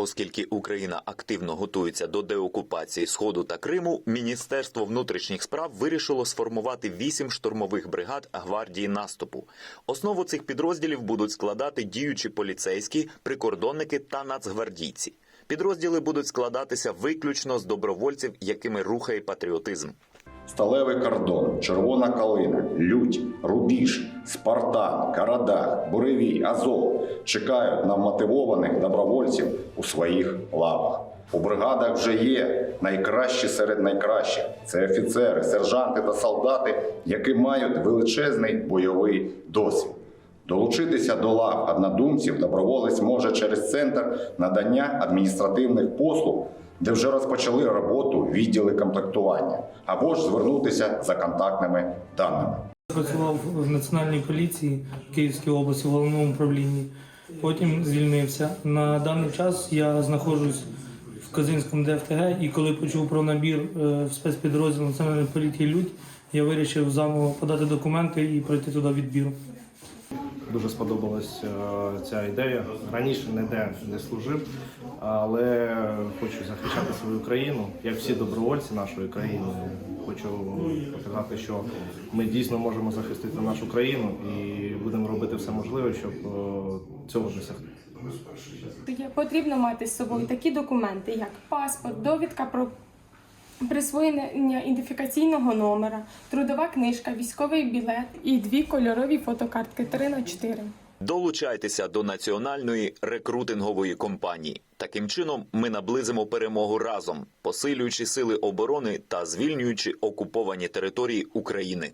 Оскільки Україна активно готується до деокупації Сходу та Криму, Міністерство внутрішніх справ вирішило сформувати вісім штурмових бригад гвардії наступу. Основу цих підрозділів будуть складати діючі поліцейські, прикордонники та нацгвардійці. Підрозділи будуть складатися виключно з добровольців, якими рухає патріотизм. Сталевий кордон, червона калина, лють, рубіж, Спартан, Карадах, Буревій, Азов чекають на мотивованих добровольців у своїх лавах. У бригадах вже є найкращі серед найкращих. Це офіцери, сержанти та солдати, які мають величезний бойовий досвід. Долучитися до лав однодумців доброволець може через центр надання адміністративних послуг, де вже розпочали роботу відділи комплектування, або ж звернутися за контактними даними. Працював в Національній поліції Київської області в головному управлінні. Потім звільнився. На даний час я знаходжусь в Казинському ДФТГ, і коли почув про набір е, в спецпідрозділ Національної поліції Людь, я вирішив заново подати документи і пройти туди відбір. Дуже сподобалась е, ця ідея. Раніше ніде не служив, але хочу захищати свою країну, як всі добровольці нашої країни. Хочу показати, що ми дійсно можемо захистити нашу країну і будемо робити все можливе, щоб е, цього досягти. Потрібно мати з собою такі документи, як паспорт, довідка про присвоєння ідентифікаційного номера, трудова книжка, військовий білет і дві кольорові фотокартки 3 на 4 Долучайтеся до національної рекрутингової компанії. Таким чином, ми наблизимо перемогу разом, посилюючи сили оборони та звільнюючи окуповані території України.